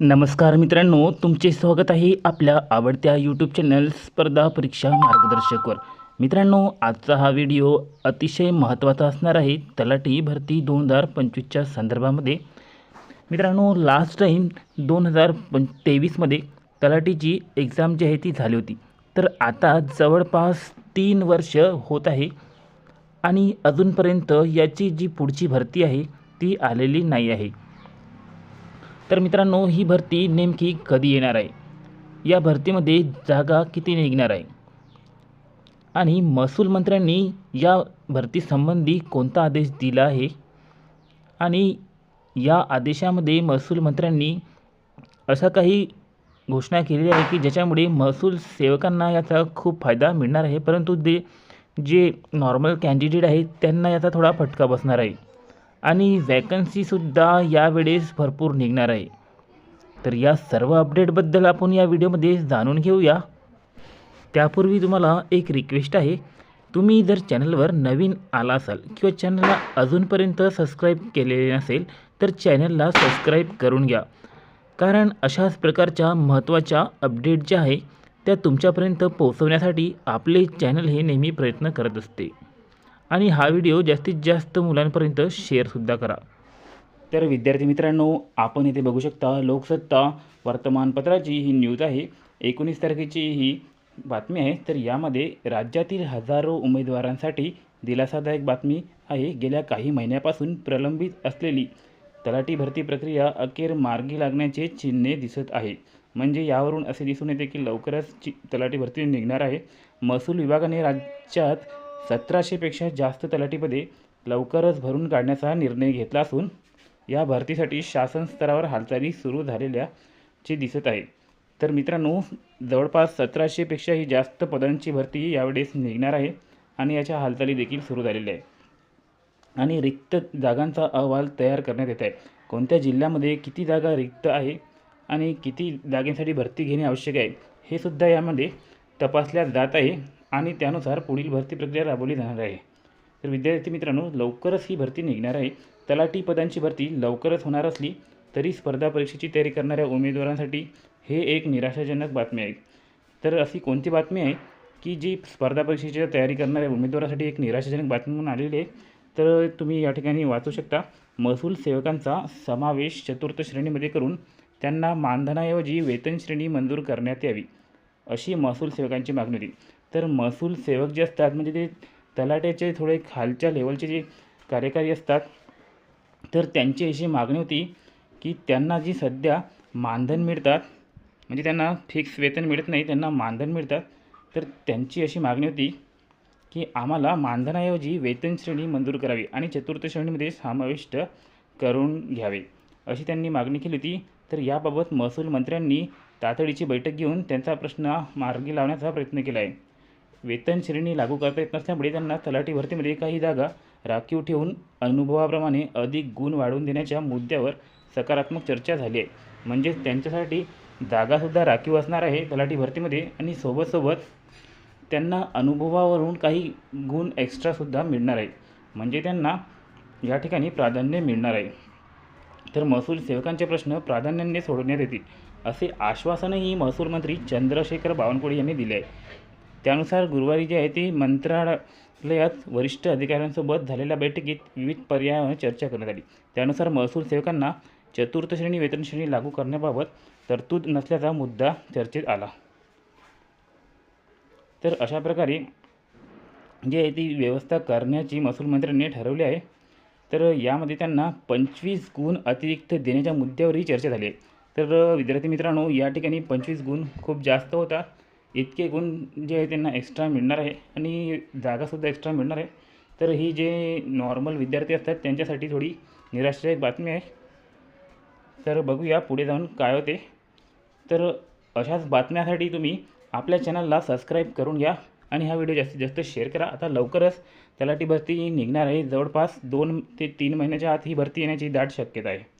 नमस्कार मित्रांनो तुमचे स्वागत आहे आपल्या आवडत्या यूट्यूब चॅनल स्पर्धा परीक्षा मार्गदर्शकवर. मित्रांनो आजचा हा व्हिडिओ अतिशय महत्त्वाचा असणार आहे. तलाठी भरती दोन हजार पंचवीसच्या संदर्भामध्ये. मित्रांनो लास्ट टाईम दोन हजार पं तेवीसमध्ये तलाठीची एक्झाम जी आहे ती झाली होती. तर आता जवळपास तीन वर्ष होत आहे आणि अजूनपर्यंत याची जी पुढची भरती आहे ती आलेली नाही आहे. तर मित्रांनो ही भरती नेमकी कधी येणार आहे? या भरतीमध्ये जागा किती निघणार आहे? आणि महसूल मंत्र्यांनी या भरतीसंबंधी कोणता आदेश दिला आहे? आणि या आदेशामध्ये महसूल मंत्र्यांनी असा काही घोषणा केलेली आहे की ज्याच्यामुळे महसूल सेवकांना याचा खूप फायदा मिळणार आहे परंतु ते जे नॉर्मल कॅन्डिडेट आहेत त्यांना याचा थोडा फटका बसणार आहे. आणि वॅकन्सीसुद्धा यावेळेस भरपूर निघणार आहे. तर या सर्व अपडेटबद्दल आपण या व्हिडिओमध्ये जाणून घेऊया. त्यापूर्वी तुम्हाला एक रिक्वेस्ट आहे. तुम्ही जर चॅनलवर नवीन आला असाल किंवा चॅनलला अजूनपर्यंत सबस्क्राईब केलेले नसेल तर चॅनलला सबस्क्राईब करून घ्या. कारण अशाच प्रकारच्या महत्त्वाच्या अपडेट ज्या आहे त्या तुमच्यापर्यंत पोहोचवण्यासाठी आपले चॅनल हे नेहमी प्रयत्न करत असते. आणि हा व्हिडिओ जास्तीत जास्त मुलांपर्यंत शेअरसुद्धा करा. तर विद्यार्थी मित्रांनो आपण इथे बघू शकता लोकसत्ता वर्तमानपत्राची ही न्यूज आहे. एकोणीस तारखेची ही बातमी आहे. तर यामध्ये राज्यातील हजारो उमेदवारांसाठी दिलासादायक बातमी आहे. गेल्या काही महिन्यापासून प्रलंबित असलेली तलाठी भरती प्रक्रिया अखेर मार्गी लागण्याचे चिन्हे दिसत आहे म्हणजे यावरून असे दिसून येते की लवकरच चि तलाठी भरती निघणार आहे. महसूल विभागाने राज्यात सतराशेपेक्षा जास्त तलाठीपदे लवकरच भरून काढण्याचा निर्णय घेतला असून या भरतीसाठी शासन स्तरावर हालचाली सुरू झालेल्याचे दिसत आहे. तर मित्रांनो जवळपास सतराशेपेक्षाही जास्त पदांची भरती यावेळेस निघणार आहे आणि याच्या हालचाली देखील सुरू झालेल्या आहे आणि रिक्त जागांचा अहवाल तयार करण्यात येत आहे. कोणत्या जिल्ह्यामध्ये किती जागा रिक्त आहे आणि किती जागेसाठी भरती घेणे आवश्यक आहे हे सुद्धा यामध्ये तपासल्या जात आहे. आणि त्यानुसार पुढील भरती प्रक्रिया राबवली जाणार आहे. तर विद्यार्थी मित्रांनो लवकरच ही भरती निघणार आहे. तलाठी पदांची भरती लवकरच होणार असली तरी स्पर्धा परीक्षेची तयारी करणाऱ्या उमेदवारांसाठी हे एक निराशाजनक बातमी आहे. तर अशी कोणती बातमी आहे की जी स्पर्धा परीक्षेची तयारी करणाऱ्या उमेदवारासाठी एक निराशाजनक बातमी म्हणून आलेली आहे? तर तुम्ही या ठिकाणी वाचू शकता. महसूल सेवकांचा समावेश चतुर्थ श्रेणीमध्ये करून त्यांना मानधनाऐवजी वेतन श्रेणी मंजूर करण्यात यावी अशी महसूल सेवकांची मागणी होती. तर महसूल सेवक जे असतात म्हणजे ते तलाट्याचे थोडे खालच्या लेवलचे जे कार्यकारी असतात तर त्यांची अशी मागणी होती की त्यांना जी सध्या मानधन मिळतात म्हणजे त्यांना फिक्स वेतन मिळत नाही त्यांना मानधन मिळतात तर त्यांची अशी मागणी होती की आम्हाला मानधनाऐवजी वेतन श्रेणी मंजूर करावी आणि चतुर्थ श्रेणीमध्ये समाविष्ट करून घ्यावे अशी त्यांनी मागणी केली होती. तर याबाबत महसूल मंत्र्यांनी तातडीची बैठक घेऊन त्यांचा प्रश्न मार्गी लावण्याचा प्रयत्न केला आहे. वेतन श्रेणी लागू करता येत नसल्यामुळे त्यांना तलाठी भरतीमध्ये काही जागा राखीव ठेवून अनुभवाप्रमाणे अधिक गुण वाढवून देण्याच्या मुद्द्यावर सकारात्मक चर्चा झाली आहे. म्हणजेच त्यांच्यासाठी जागासुद्धा राखीव असणार आहे तलाठी भरतीमध्ये आणि सोबतसोबत त्यांना अनुभवावरून काही गुण एक्स्ट्रासुद्धा मिळणार आहे म्हणजे त्यांना या ठिकाणी प्राधान्य मिळणार आहे. तर महसूल सेवकांचे प्रश्न प्राधान्याने सोडवण्यात येतील असे आश्वासनही महसूल मंत्री चंद्रशेखर बावनकुळे यांनी दिले आहे. त्यानुसार गुरुवारी जे आहे ते मंत्रालयात वरिष्ठ अधिकाऱ्यांसोबत झालेल्या बैठकीत विविध पर्यायावर चर्चा करण्यात आली. त्यानुसार महसूल सेवकांना चतुर्थ श्रेणी वेतनश्रेणी लागू करण्याबाबत तरतूद नसल्याचा मुद्दा चर्चेत आला. तर अशा प्रकारे जी आहे ती व्यवस्था करण्याची महसूल मंत्र्यांनी ठरवली आहे. तर यामध्ये त्यांना पंचवीस गुण अतिरिक्त देण्याच्या मुद्द्यावरही चर्चा झाली आहे. तर विद्यार्थी मित्रांनो या ठिकाणी पंचवीस गुण खूप जास्त होतात इतके गुण जे आहे त्यांना एक्स्ट्रा मिळणार आहे आणि जागासुद्धा एक्स्ट्रा मिळणार आहे. तर ही जे नॉर्मल विद्यार्थी असतात त्यांच्यासाठी थोडी निराशादायक बातमी आहे. तर बघूया पुढे जाऊन काय होते. तर अशाच बातम्यासाठी तुम्ही आपल्या चॅनलला सबस्क्राईब करून घ्या आणि हा व्हिडिओ जास्तीत जास्त शेअर करा. आता लवकरच तलाठी भरती निघणार आहे. जवळपास दोन ते तीन महिन्याच्या आत ही भरती येण्याची दाट शक्यता आहे.